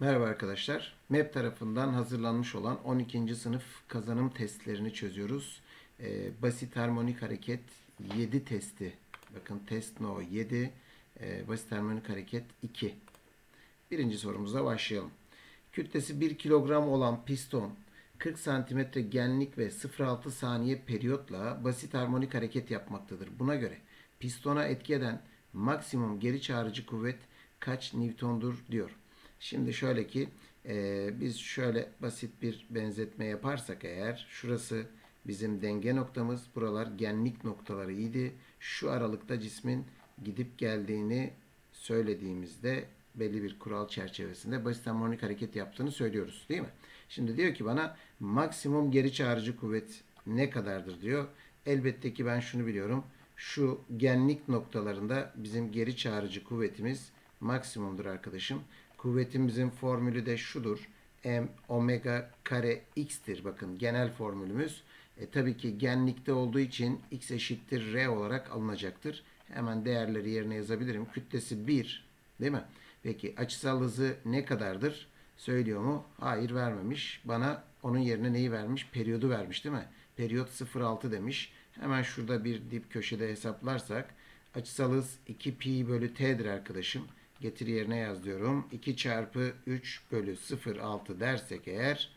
Merhaba arkadaşlar. MEP tarafından hazırlanmış olan 12. sınıf kazanım testlerini çözüyoruz. Ee, basit harmonik hareket 7 testi. Bakın test no 7, e, basit harmonik hareket 2. Birinci sorumuza başlayalım. Kütlesi 1 kilogram olan piston 40 santimetre genlik ve 0.6 saniye periyotla basit harmonik hareket yapmaktadır. Buna göre pistona etki eden maksimum geri çağrıcı kuvvet kaç Newton'dur diyor. Şimdi şöyle ki e, biz şöyle basit bir benzetme yaparsak eğer şurası bizim denge noktamız buralar genlik noktaları idi. Şu aralıkta cismin gidip geldiğini söylediğimizde belli bir kural çerçevesinde basit harmonik hareket yaptığını söylüyoruz değil mi? Şimdi diyor ki bana maksimum geri çağrıcı kuvvet ne kadardır diyor. Elbette ki ben şunu biliyorum. Şu genlik noktalarında bizim geri çağrıcı kuvvetimiz maksimumdur arkadaşım. Kuvvetimizin formülü de şudur. M omega kare x'tir. Bakın genel formülümüz. E, tabii ki genlikte olduğu için x eşittir r olarak alınacaktır. Hemen değerleri yerine yazabilirim. Kütlesi 1 değil mi? Peki açısal hızı ne kadardır? Söylüyor mu? Hayır vermemiş. Bana onun yerine neyi vermiş? Periyodu vermiş değil mi? Periyot 0,6 demiş. Hemen şurada bir dip köşede hesaplarsak açısal hız 2 pi bölü t'dir arkadaşım. Getir yerine yaz diyorum. 2 çarpı 3 bölü 0,6 dersek eğer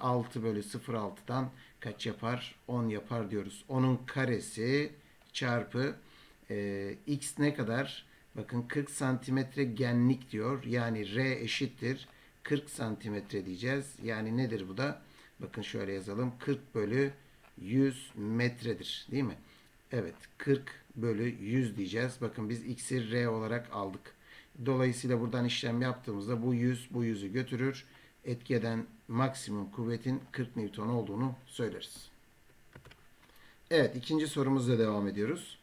6 bölü 0,6'dan kaç yapar? 10 yapar diyoruz. 10'un karesi çarpı e, x ne kadar? Bakın 40 santimetre genlik diyor. Yani r eşittir 40 santimetre diyeceğiz. Yani nedir bu da? Bakın şöyle yazalım. 40 bölü 100 metredir. Değil mi? Evet. 40 bölü 100 diyeceğiz. Bakın biz x'i r olarak aldık. Dolayısıyla buradan işlem yaptığımızda bu 100 bu 100'ü götürür. Etki eden maksimum kuvvetin 40 Newton olduğunu söyleriz. Evet ikinci sorumuzla devam ediyoruz.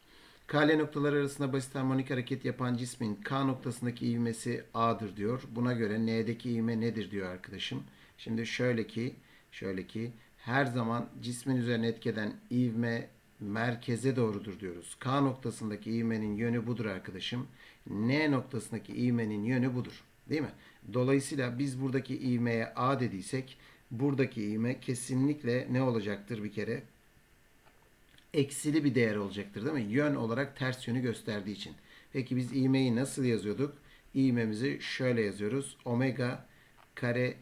KL noktaları arasında basit harmonik hareket yapan cismin K noktasındaki ivmesi A'dır diyor. Buna göre N'deki ivme nedir diyor arkadaşım. Şimdi şöyle ki, şöyle ki her zaman cismin üzerine etkeden ivme merkeze doğrudur diyoruz. K noktasındaki ivmenin yönü budur arkadaşım. N noktasındaki ivmenin yönü budur. Değil mi? Dolayısıyla biz buradaki ivmeye A dediysek buradaki ivme kesinlikle ne olacaktır bir kere? Eksili bir değer olacaktır değil mi? Yön olarak ters yönü gösterdiği için. Peki biz ivmeyi nasıl yazıyorduk? İvmemizi şöyle yazıyoruz. Omega kare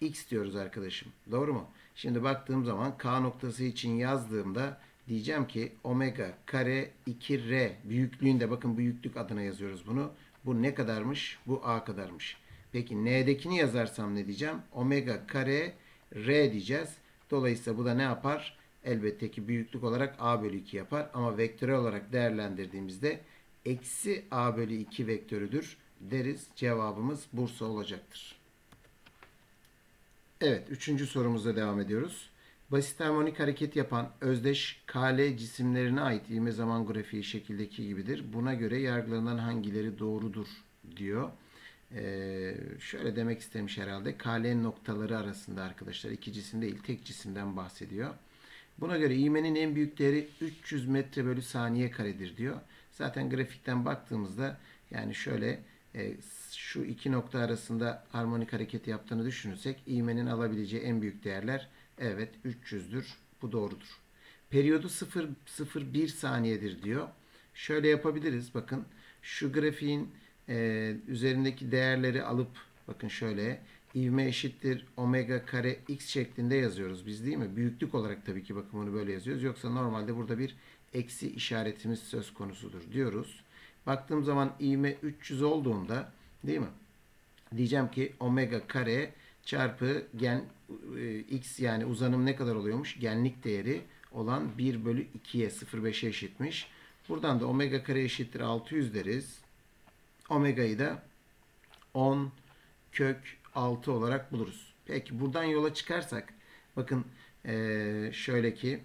x diyoruz arkadaşım. Doğru mu? Şimdi baktığım zaman K noktası için yazdığımda diyeceğim ki omega kare 2r büyüklüğünde bakın büyüklük adına yazıyoruz bunu. Bu ne kadarmış? Bu a kadarmış. Peki n'dekini yazarsam ne diyeceğim? Omega kare r diyeceğiz. Dolayısıyla bu da ne yapar? Elbette ki büyüklük olarak a bölü 2 yapar. Ama vektörel olarak değerlendirdiğimizde eksi a bölü 2 vektörüdür deriz. Cevabımız Bursa olacaktır. Evet, üçüncü sorumuzla devam ediyoruz. Basit harmonik hareket yapan özdeş KL cisimlerine ait ivme zaman grafiği şekildeki gibidir. Buna göre yargılanan hangileri doğrudur diyor. Ee, şöyle demek istemiş herhalde. KL noktaları arasında arkadaşlar iki cisim değil tek cisimden bahsediyor. Buna göre ivmenin en büyük değeri 300 metre bölü saniye karedir diyor. Zaten grafikten baktığımızda yani şöyle e, şu iki nokta arasında harmonik hareket yaptığını düşünürsek ivmenin alabileceği en büyük değerler evet 300'dür. Bu doğrudur. Periyodu 0,01 saniyedir diyor. Şöyle yapabiliriz. Bakın şu grafiğin e, üzerindeki değerleri alıp bakın şöyle ivme eşittir omega kare x şeklinde yazıyoruz biz değil mi? Büyüklük olarak tabii ki bakın bunu böyle yazıyoruz. Yoksa normalde burada bir eksi işaretimiz söz konusudur diyoruz. Baktığım zaman ivme 300 olduğunda değil mi? Diyeceğim ki omega kare çarpı gen e, x yani uzanım ne kadar oluyormuş? Genlik değeri olan 1 bölü 2'ye 0,5'e eşitmiş. Buradan da omega kare eşittir 600 deriz. Omega'yı da 10 kök 6 olarak buluruz. Peki buradan yola çıkarsak bakın ee, şöyle ki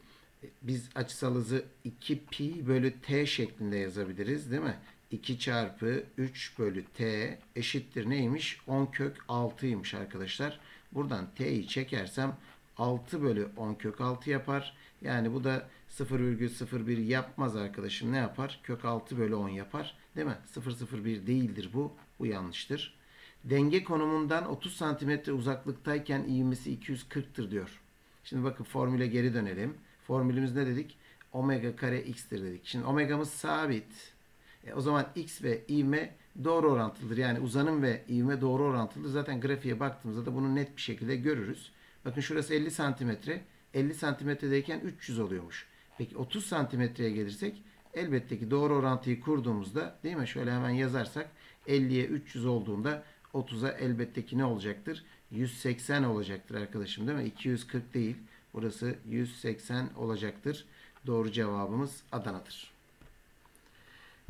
biz açısal hızı 2 pi bölü t şeklinde yazabiliriz değil mi? 2 çarpı 3 bölü t eşittir neymiş? 10 kök 6'ymış arkadaşlar. Buradan t'yi çekersem 6 bölü 10 kök 6 yapar. Yani bu da 0,01 yapmaz arkadaşım. Ne yapar? Kök 6 bölü 10 yapar. Değil mi? 0,01 değildir bu. Bu yanlıştır. Denge konumundan 30 santimetre uzaklıktayken ivmesi 240'tır diyor. Şimdi bakın formüle geri dönelim. Formülümüz ne dedik? Omega kare x'tir dedik. Şimdi omegamız sabit. E, o zaman x ve ivme doğru orantılıdır. Yani uzanım ve ivme doğru orantılıdır. Zaten grafiğe baktığımızda da bunu net bir şekilde görürüz. Bakın şurası 50 santimetre. 50 santimetredeyken 300 oluyormuş. Peki 30 santimetreye gelirsek elbette ki doğru orantıyı kurduğumuzda değil mi? Şöyle hemen yazarsak 50'ye 300 olduğunda 30'a elbette ki ne olacaktır? 180 olacaktır arkadaşım değil mi? 240 değil. Burası 180 olacaktır. Doğru cevabımız Adana'dır.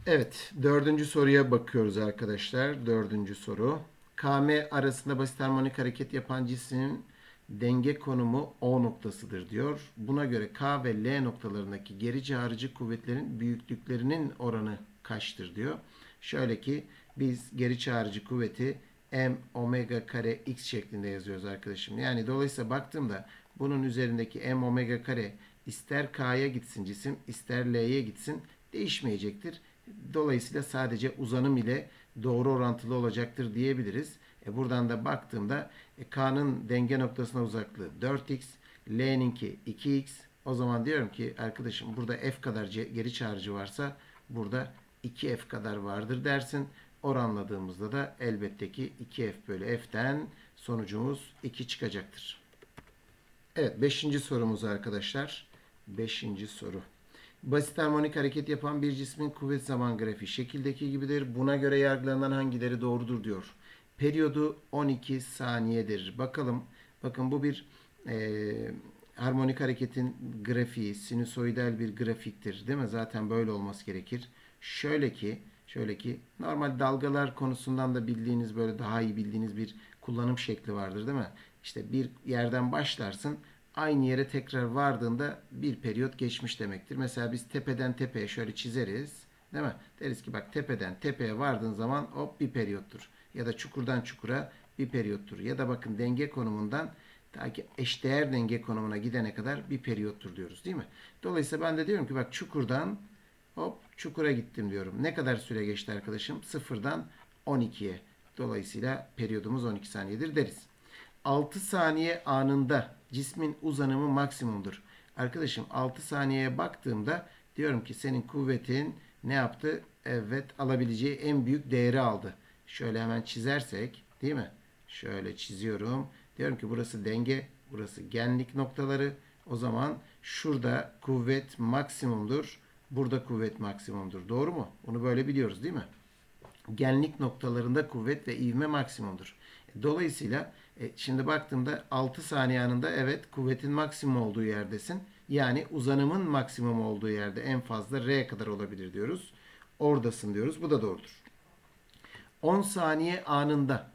Evet, dördüncü soruya bakıyoruz arkadaşlar. Dördüncü soru. KM arasında basit harmonik hareket yapan cismin denge konumu O noktasıdır diyor. Buna göre K ve L noktalarındaki geri çağrıcı kuvvetlerin büyüklüklerinin oranı kaçtır diyor. Şöyle ki biz geri çağrıcı kuvveti m omega kare x şeklinde yazıyoruz arkadaşım. Yani dolayısıyla baktığımda bunun üzerindeki m omega kare ister k'ya gitsin cisim ister l'ye gitsin değişmeyecektir. Dolayısıyla sadece uzanım ile doğru orantılı olacaktır diyebiliriz. E buradan da baktığımda e, K'nın denge noktasına uzaklığı 4x, L'ninki 2x. O zaman diyorum ki arkadaşım burada F kadar geri çağrıcı varsa burada 2F kadar vardır dersin. Oranladığımızda da elbette ki 2F bölü F'ten sonucumuz 2 çıkacaktır. Evet 5. sorumuz arkadaşlar. 5. soru. Basit harmonik hareket yapan bir cismin kuvvet zaman grafiği şekildeki gibidir. Buna göre yargılanan hangileri doğrudur diyor. Periyodu 12 saniyedir. Bakalım. Bakın bu bir e, harmonik hareketin grafiği, sinüsoidal bir grafiktir. Değil mi? Zaten böyle olması gerekir. Şöyle ki, şöyle ki normal dalgalar konusundan da bildiğiniz böyle daha iyi bildiğiniz bir kullanım şekli vardır değil mi? İşte bir yerden başlarsın aynı yere tekrar vardığında bir periyot geçmiş demektir. Mesela biz tepeden tepeye şöyle çizeriz. Değil mi? Deriz ki bak tepeden tepeye vardığın zaman hop bir periyottur. Ya da çukurdan çukura bir periyottur. Ya da bakın denge konumundan ta ki eşdeğer denge konumuna gidene kadar bir periyottur diyoruz değil mi? Dolayısıyla ben de diyorum ki bak çukurdan hop çukura gittim diyorum. Ne kadar süre geçti arkadaşım? Sıfırdan 12'ye. Dolayısıyla periyodumuz 12 saniyedir deriz. 6 saniye anında cismin uzanımı maksimumdur. Arkadaşım 6 saniyeye baktığımda diyorum ki senin kuvvetin ne yaptı? Evet alabileceği en büyük değeri aldı. Şöyle hemen çizersek değil mi? Şöyle çiziyorum. Diyorum ki burası denge, burası genlik noktaları. O zaman şurada kuvvet maksimumdur. Burada kuvvet maksimumdur. Doğru mu? Bunu böyle biliyoruz değil mi? genlik noktalarında kuvvet ve ivme maksimumdur. Dolayısıyla e, şimdi baktığımda 6 saniye anında evet kuvvetin maksimum olduğu yerdesin. Yani uzanımın maksimum olduğu yerde en fazla R kadar olabilir diyoruz. Oradasın diyoruz. Bu da doğrudur. 10 saniye anında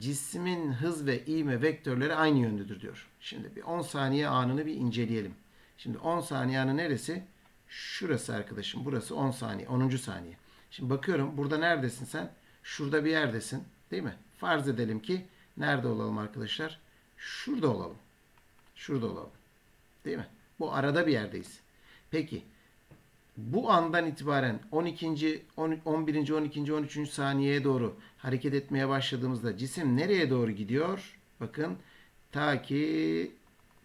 cismin hız ve ivme vektörleri aynı yöndedir diyor. Şimdi bir 10 saniye anını bir inceleyelim. Şimdi 10 saniye anı neresi? Şurası arkadaşım. Burası 10 saniye. 10. saniye. Şimdi bakıyorum burada neredesin sen? Şurada bir yerdesin. Değil mi? Farz edelim ki nerede olalım arkadaşlar? Şurada olalım. Şurada olalım. Değil mi? Bu arada bir yerdeyiz. Peki bu andan itibaren 12. 10 11. 12. 13. saniyeye doğru hareket etmeye başladığımızda cisim nereye doğru gidiyor? Bakın ta ki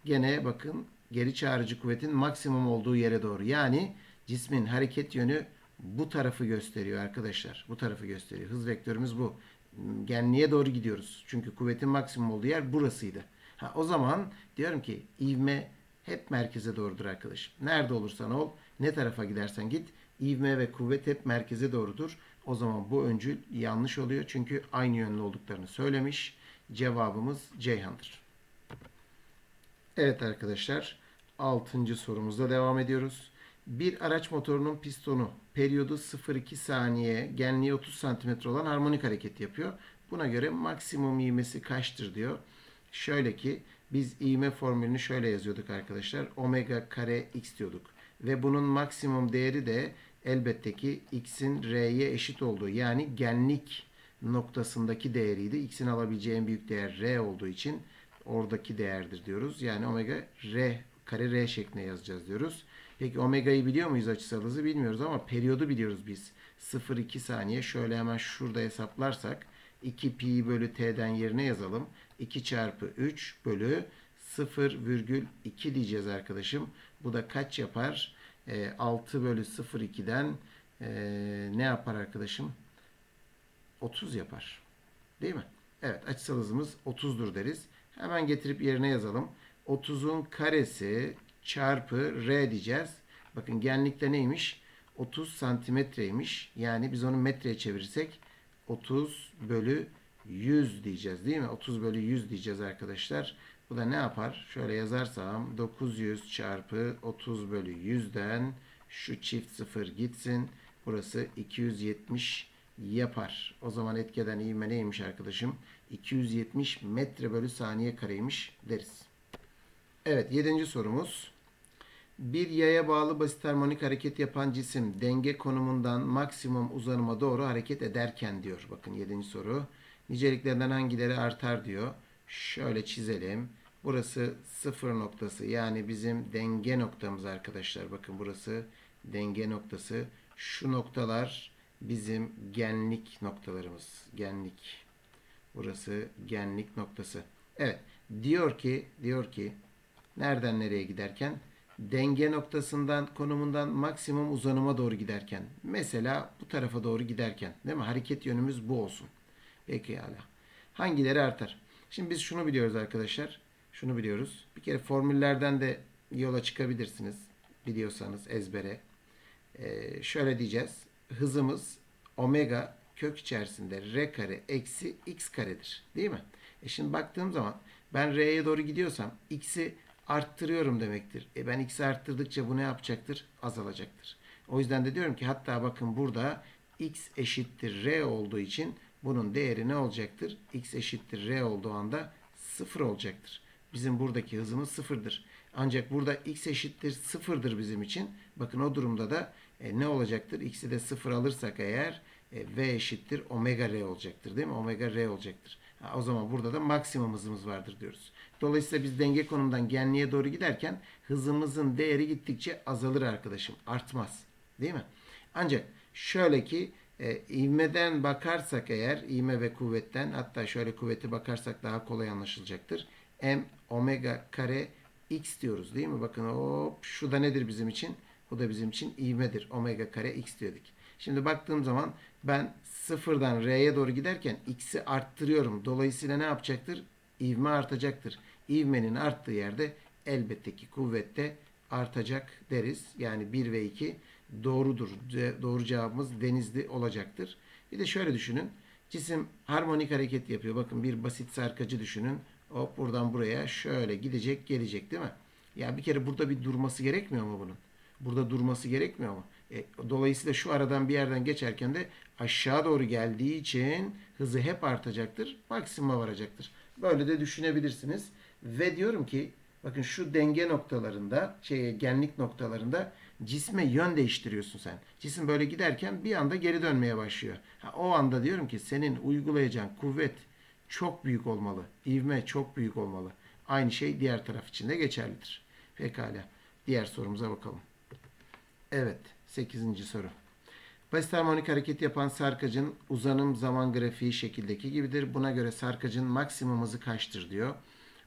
gene bakın geri çağrıcı kuvvetin maksimum olduğu yere doğru. Yani cismin hareket yönü bu tarafı gösteriyor arkadaşlar. Bu tarafı gösteriyor. Hız vektörümüz bu. Genliğe doğru gidiyoruz. Çünkü kuvvetin maksimum olduğu yer burasıydı. Ha, o zaman diyorum ki ivme hep merkeze doğrudur arkadaşım. Nerede olursan ol, ne tarafa gidersen git, ivme ve kuvvet hep merkeze doğrudur. O zaman bu öncül yanlış oluyor. Çünkü aynı yönlü olduklarını söylemiş. Cevabımız Ceyhan'dır. Evet arkadaşlar, 6. sorumuzda devam ediyoruz. Bir araç motorunun pistonu periyodu 0,2 saniye, genliği 30 cm olan harmonik hareket yapıyor. Buna göre maksimum ivmesi kaçtır diyor. Şöyle ki biz ivme formülünü şöyle yazıyorduk arkadaşlar. Omega kare x diyorduk. Ve bunun maksimum değeri de elbette ki x'in r'ye eşit olduğu yani genlik noktasındaki değeriydi. X'in alabileceği en büyük değer r olduğu için oradaki değerdir diyoruz. Yani omega r kare r şeklinde yazacağız diyoruz. Peki omega'yı biliyor muyuz açısal hızı bilmiyoruz ama periyodu biliyoruz biz. 0,2 saniye şöyle hemen şurada hesaplarsak 2 pi bölü t'den yerine yazalım. 2 çarpı 3 bölü 0,2 diyeceğiz arkadaşım. Bu da kaç yapar? E, 6 bölü 0,2'den e, ne yapar arkadaşım? 30 yapar. Değil mi? Evet açısal hızımız 30'dur deriz. Hemen getirip yerine yazalım. 30'un karesi çarpı r diyeceğiz. Bakın genlikte neymiş? 30 santimetreymiş. Yani biz onu metreye çevirirsek 30 bölü 100 diyeceğiz değil mi? 30 bölü 100 diyeceğiz arkadaşlar. Bu da ne yapar? Şöyle yazarsam 900 çarpı 30 bölü 100'den şu çift sıfır gitsin. Burası 270 yapar. O zaman etkeden ivme neymiş arkadaşım? 270 metre bölü saniye kareymiş deriz. Evet yedinci sorumuz. Bir yaya bağlı basit harmonik hareket yapan cisim denge konumundan maksimum uzanıma doğru hareket ederken diyor. Bakın yedinci soru. Niceliklerden hangileri artar diyor. Şöyle çizelim. Burası sıfır noktası yani bizim denge noktamız arkadaşlar. Bakın burası denge noktası. Şu noktalar bizim genlik noktalarımız. Genlik. Burası genlik noktası. Evet. Diyor ki diyor ki nereden nereye giderken denge noktasından konumundan maksimum uzanıma doğru giderken mesela bu tarafa doğru giderken değil mi? Hareket yönümüz bu olsun. Peki hala. Hangileri artar? Şimdi biz şunu biliyoruz arkadaşlar. Şunu biliyoruz. Bir kere formüllerden de yola çıkabilirsiniz. Biliyorsanız ezbere. Ee, şöyle diyeceğiz. Hızımız omega kök içerisinde r kare eksi x karedir. Değil mi? E şimdi baktığım zaman ben r'ye doğru gidiyorsam x'i arttırıyorum demektir. E ben x'i arttırdıkça bu ne yapacaktır? Azalacaktır. O yüzden de diyorum ki hatta bakın burada x eşittir r olduğu için bunun değeri ne olacaktır? x eşittir r olduğu anda sıfır olacaktır. Bizim buradaki hızımız sıfırdır. Ancak burada x eşittir sıfırdır bizim için. Bakın o durumda da e, ne olacaktır? X'i de sıfır alırsak eğer e, v eşittir omega r olacaktır değil mi? Omega r olacaktır. Ha, o zaman burada da maksimum hızımız vardır diyoruz. Dolayısıyla biz denge konumundan genliğe doğru giderken hızımızın değeri gittikçe azalır arkadaşım. Artmaz. Değil mi? Ancak şöyle ki e, ivmeden bakarsak eğer ivme ve kuvvetten hatta şöyle kuvveti bakarsak daha kolay anlaşılacaktır. M omega kare x diyoruz değil mi? Bakın hop şu da nedir bizim için? Bu da bizim için ivmedir. Omega kare x dedik. Şimdi baktığım zaman ben sıfırdan r'ye doğru giderken x'i arttırıyorum. Dolayısıyla ne yapacaktır? İvme artacaktır. İvmenin arttığı yerde elbette ki kuvvette artacak deriz. Yani 1 ve 2 doğrudur. Doğru cevabımız denizli olacaktır. Bir de şöyle düşünün. Cisim harmonik hareket yapıyor. Bakın bir basit sarkacı düşünün. Hop buradan buraya şöyle gidecek gelecek değil mi? Ya bir kere burada bir durması gerekmiyor mu bunun? Burada durması gerekmiyor mu? E, dolayısıyla şu aradan bir yerden geçerken de aşağı doğru geldiği için hızı hep artacaktır. Maksimuma varacaktır. Böyle de düşünebilirsiniz. Ve diyorum ki bakın şu denge noktalarında şey genlik noktalarında cisme yön değiştiriyorsun sen. Cisim böyle giderken bir anda geri dönmeye başlıyor. Ha, o anda diyorum ki senin uygulayacağın kuvvet çok büyük olmalı. İvme çok büyük olmalı. Aynı şey diğer taraf için de geçerlidir. Pekala. Diğer sorumuza bakalım. Evet. 8. soru. Basit harmonik hareket yapan sarkacın uzanım zaman grafiği şekildeki gibidir. Buna göre sarkacın maksimum hızı kaçtır diyor.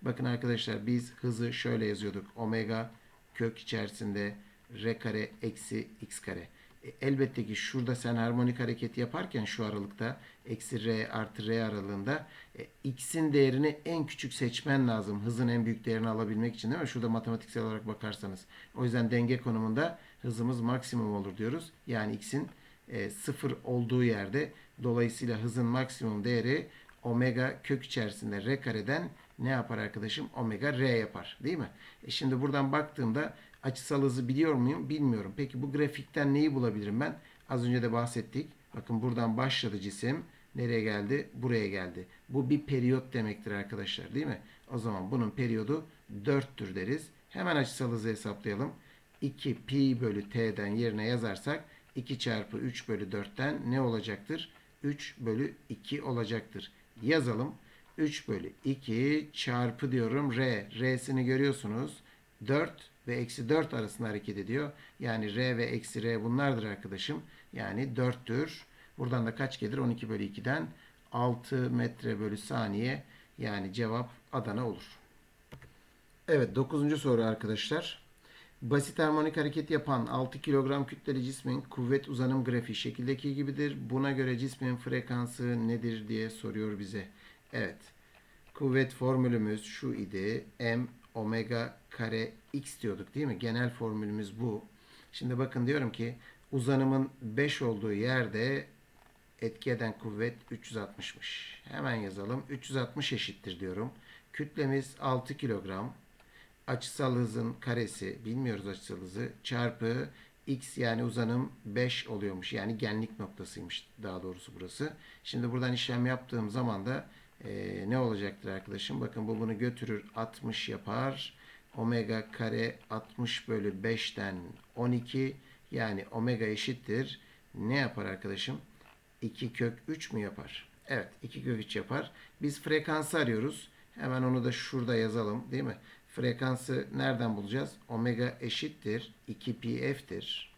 Bakın arkadaşlar biz hızı şöyle yazıyorduk. Omega kök içerisinde r kare eksi x kare. E, elbette ki şurada sen harmonik hareket yaparken şu aralıkta eksi r artı r aralığında e, x'in değerini en küçük seçmen lazım. Hızın en büyük değerini alabilmek için değil mi? Şurada matematiksel olarak bakarsanız. O yüzden denge konumunda hızımız maksimum olur diyoruz. Yani x'in e, sıfır olduğu yerde dolayısıyla hızın maksimum değeri omega kök içerisinde r kareden ne yapar arkadaşım? Omega r yapar. Değil mi? E şimdi buradan baktığımda açısal hızı biliyor muyum? Bilmiyorum. Peki bu grafikten neyi bulabilirim ben? Az önce de bahsettik. Bakın buradan başladı cisim. Nereye geldi? Buraya geldi. Bu bir periyot demektir arkadaşlar değil mi? O zaman bunun periyodu 4'tür deriz. Hemen açısal hızı hesaplayalım. 2 pi bölü t'den yerine yazarsak 2 çarpı 3 bölü 4'ten ne olacaktır? 3 bölü 2 olacaktır. Yazalım. 3 bölü 2 çarpı diyorum r. R'sini görüyorsunuz. 4 ve eksi 4 arasında hareket ediyor. Yani r ve eksi r bunlardır arkadaşım. Yani 4'tür. Buradan da kaç gelir? 12 bölü 2'den 6 metre bölü saniye. Yani cevap Adana olur. Evet 9. soru arkadaşlar. Basit harmonik hareket yapan 6 kilogram kütleli cismin kuvvet uzanım grafiği şekildeki gibidir. Buna göre cismin frekansı nedir diye soruyor bize. Evet. Kuvvet formülümüz şu idi. M omega kare x diyorduk değil mi? Genel formülümüz bu. Şimdi bakın diyorum ki uzanımın 5 olduğu yerde etki eden kuvvet 360'mış. Hemen yazalım. 360 eşittir diyorum. Kütlemiz 6 kilogram. Açısal hızın karesi, bilmiyoruz açısal hızı, çarpı x yani uzanım 5 oluyormuş. Yani genlik noktasıymış daha doğrusu burası. Şimdi buradan işlem yaptığım zaman da e, ne olacaktır arkadaşım? Bakın bu bunu götürür 60 yapar. Omega kare 60 bölü 5'ten 12 yani omega eşittir. Ne yapar arkadaşım? 2 kök 3 mü yapar? Evet 2 kök 3 yapar. Biz frekansı arıyoruz. Hemen onu da şurada yazalım değil mi? Frekansı nereden bulacağız? Omega eşittir 2 pi f'tir.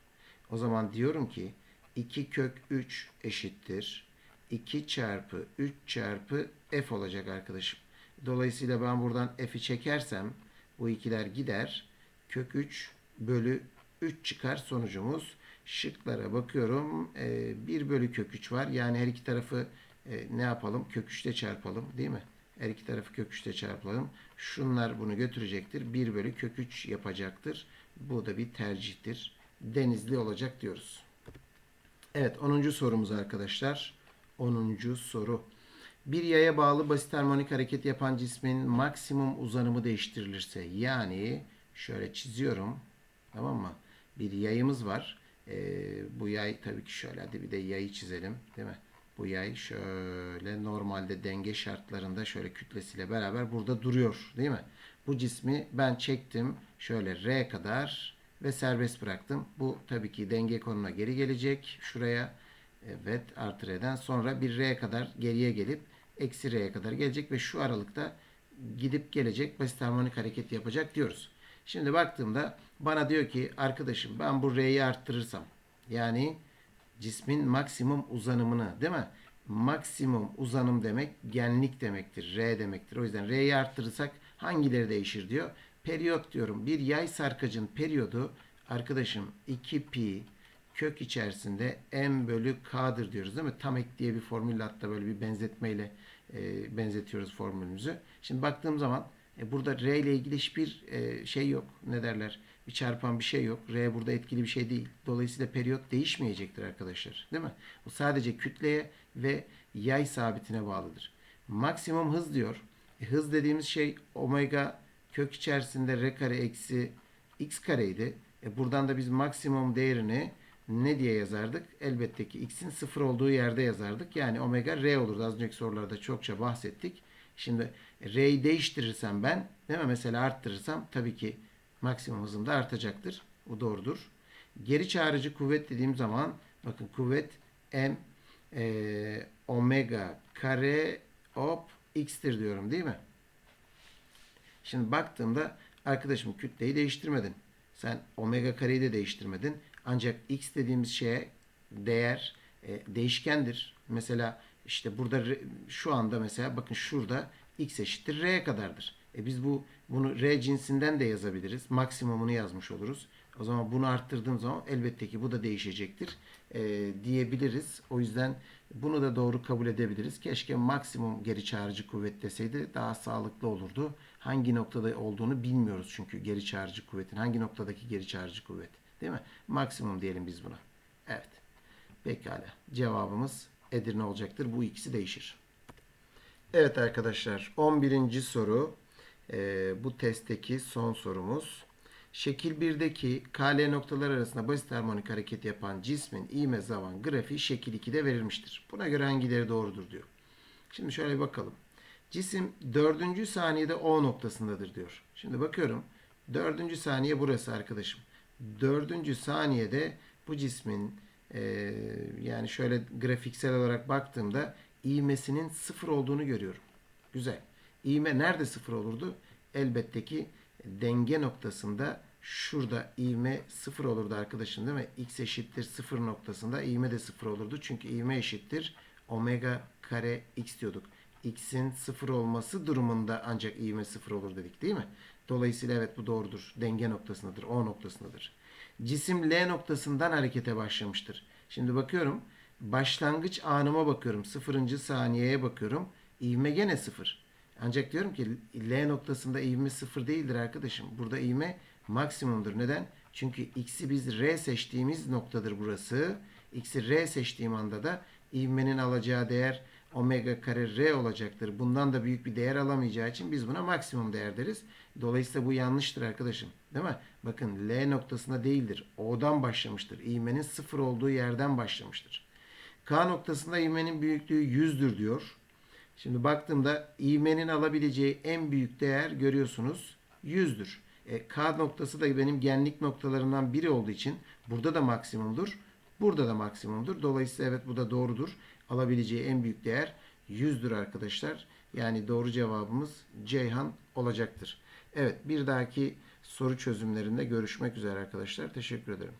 O zaman diyorum ki 2 kök 3 eşittir 2 çarpı 3 çarpı f olacak arkadaşım. Dolayısıyla ben buradan f'i çekersem bu ikiler gider. Kök 3 bölü 3 çıkar sonucumuz. Şıklara bakıyorum. E, 1 bölü kök 3 var. Yani her iki tarafı e, ne yapalım? Kök 3'te çarpalım değil mi? Her iki tarafı kök 3'te çarpalım. Şunlar bunu götürecektir. 1 bölü kök 3 yapacaktır. Bu da bir tercihtir. Denizli olacak diyoruz. Evet 10. sorumuz arkadaşlar. 10. soru. Bir yaya bağlı basit harmonik hareket yapan cismin maksimum uzanımı değiştirilirse yani şöyle çiziyorum tamam mı? Bir yayımız var. Ee, bu yay tabii ki şöyle hadi bir de yayı çizelim değil mi? Bu yay şöyle normalde denge şartlarında şöyle kütlesiyle beraber burada duruyor değil mi? Bu cismi ben çektim şöyle R kadar ve serbest bıraktım. Bu tabii ki denge konuna geri gelecek. Şuraya evet artı R'den sonra bir R kadar geriye gelip eksi R'ye kadar gelecek ve şu aralıkta gidip gelecek basit harmonik hareket yapacak diyoruz. Şimdi baktığımda bana diyor ki arkadaşım ben bu R'yi arttırırsam yani cismin maksimum uzanımını değil mi? Maksimum uzanım demek genlik demektir. R demektir. O yüzden R'yi arttırırsak hangileri değişir diyor. Periyot diyorum. Bir yay sarkacın periyodu arkadaşım 2 pi kök içerisinde m bölü k'dır diyoruz değil mi? Tam ek diye bir formülle hatta böyle bir benzetmeyle e, benzetiyoruz formülümüzü. Şimdi baktığım zaman e, burada r ile ilgili hiçbir e, şey yok. Ne derler? Bir çarpan bir şey yok. R burada etkili bir şey değil. Dolayısıyla periyot değişmeyecektir arkadaşlar. Değil mi? Bu sadece kütleye ve yay sabitine bağlıdır. Maksimum hız diyor. E, hız dediğimiz şey omega kök içerisinde r kare eksi x kareydi. E, buradan da biz maksimum değerini ne diye yazardık? Elbette ki x'in sıfır olduğu yerde yazardık. Yani omega r olurdu. Az önceki sorularda çokça bahsettik. Şimdi r'yi değiştirirsem ben değil mi? Mesela arttırırsam tabii ki maksimum hızım da artacaktır. Bu doğrudur. Geri çağrıcı kuvvet dediğim zaman bakın kuvvet m e, omega kare hop x'tir diyorum değil mi? Şimdi baktığımda arkadaşım kütleyi değiştirmedin. Sen omega kareyi de değiştirmedin. Ancak x dediğimiz şeye değer e, değişkendir. Mesela işte burada şu anda mesela bakın şurada x eşittir r'ye kadardır. E biz bu bunu r cinsinden de yazabiliriz. Maksimumunu yazmış oluruz. O zaman bunu arttırdığım zaman elbette ki bu da değişecektir e, diyebiliriz. O yüzden bunu da doğru kabul edebiliriz. Keşke maksimum geri çağrıcı kuvvet deseydi daha sağlıklı olurdu. Hangi noktada olduğunu bilmiyoruz çünkü geri çağrıcı kuvvetin. Hangi noktadaki geri çağrıcı kuvvet. Değil mi? Maksimum diyelim biz buna. Evet. Pekala. Cevabımız Edirne olacaktır. Bu ikisi değişir. Evet arkadaşlar 11. soru e, bu testteki son sorumuz. Şekil 1'deki KL noktalar arasında basit harmonik hareket yapan cismin ivme zaman grafiği şekil 2'de verilmiştir. Buna göre hangileri doğrudur diyor. Şimdi şöyle bir bakalım. Cisim 4. saniyede O noktasındadır diyor. Şimdi bakıyorum. 4. saniye burası arkadaşım. 4. saniyede bu cismin e, yani şöyle grafiksel olarak baktığımda ivmesinin sıfır olduğunu görüyorum. Güzel. İvme nerede sıfır olurdu? Elbette ki denge noktasında şurada ivme sıfır olurdu arkadaşım değil mi? X eşittir sıfır noktasında ivme de sıfır olurdu. Çünkü ivme eşittir omega kare x diyorduk. x'in sıfır olması durumunda ancak ivme sıfır olur dedik değil mi? Dolayısıyla evet bu doğrudur. Denge noktasındadır. O noktasındadır. Cisim L noktasından harekete başlamıştır. Şimdi bakıyorum. Başlangıç anıma bakıyorum. Sıfırıncı saniyeye bakıyorum. İvme gene sıfır. Ancak diyorum ki L noktasında ivme sıfır değildir arkadaşım. Burada ivme maksimumdur. Neden? Çünkü x'i biz R seçtiğimiz noktadır burası. X'i R seçtiğim anda da ivmenin alacağı değer omega kare R olacaktır. Bundan da büyük bir değer alamayacağı için biz buna maksimum değer deriz. Dolayısıyla bu yanlıştır arkadaşım. Değil mi? Bakın L noktasında değildir. O'dan başlamıştır. İvmenin sıfır olduğu yerden başlamıştır. K noktasında ivmenin büyüklüğü 100'dür diyor. Şimdi baktığımda ivmenin alabileceği en büyük değer görüyorsunuz 100'dür. E, K noktası da benim genlik noktalarından biri olduğu için burada da maksimumdur. Burada da maksimumdur. Dolayısıyla evet bu da doğrudur. Alabileceği en büyük değer 100'dür arkadaşlar. Yani doğru cevabımız Ceyhan olacaktır. Evet bir dahaki soru çözümlerinde görüşmek üzere arkadaşlar. Teşekkür ederim.